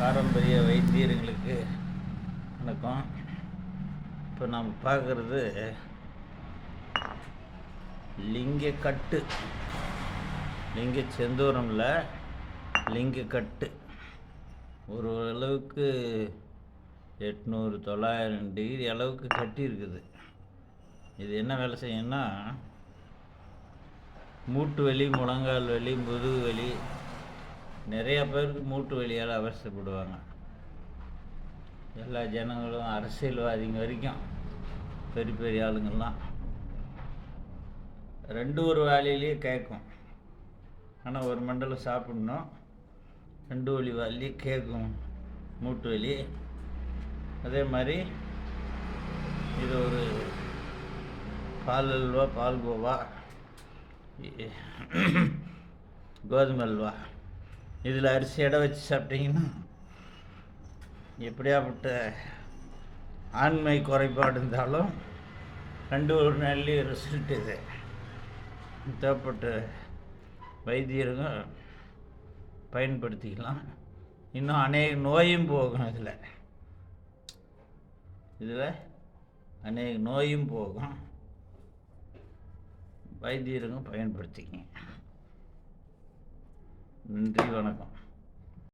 பாரம்பரிய வைத்தியர்களுக்கு வணக்கம். இப்போ நாம் பார்க்குறது லிங்கக்கட்டு. லிங்க செந்தூரமில் லிங்கக்கட்டு. ஒரு அளவுக்கு எட்நூறு தொள்ளாயிரம் டிகிரி அளவுக்கு கட்டி இருக்குது. இது என்ன வேலை செய்யும்னா மூட்டு வலி முழங்கால் வலி முதுகு வலி நிறைய பேருக்கு மூட்டு வலியால் அவசரப்படுவாங்க எல்லா ஜனங்களும் அரசியல்வாதிங்க வரைக்கும் பெரிய பெரிய ஆளுங்கள்லாம். ரெண்டு ஒரு வேலையிலேயே கேட்கும். ஆனால் ஒரு மண்டலம் சாப்பிடணும். ரெண்டு வலி வலி கேட்கும். மூட்டு வலி. அதே மாதிரி இது ஒரு பால் அல்வா பால் கோவா கோதுமை அல்வா. இதில் அரிசி எடை வச்சு சாப்பிட்டீங்கன்னா எப்படியாப்பட்ட ஆண்மை குறைபாடு இருந்தாலும் ரெண்டு ஒரு நாள்லேயே ரிசல்ட் இது. தேவைப்பட்ட வைத்தியருங்க பயன்படுத்திக்கலாம். இன்னும் அநேக நோயும் போகும் இதில். இதில் அநேக நோயும் போகும். வைத்தியருங்க பயன்படுத்திக்கங்க. நன்றி வணக்கம்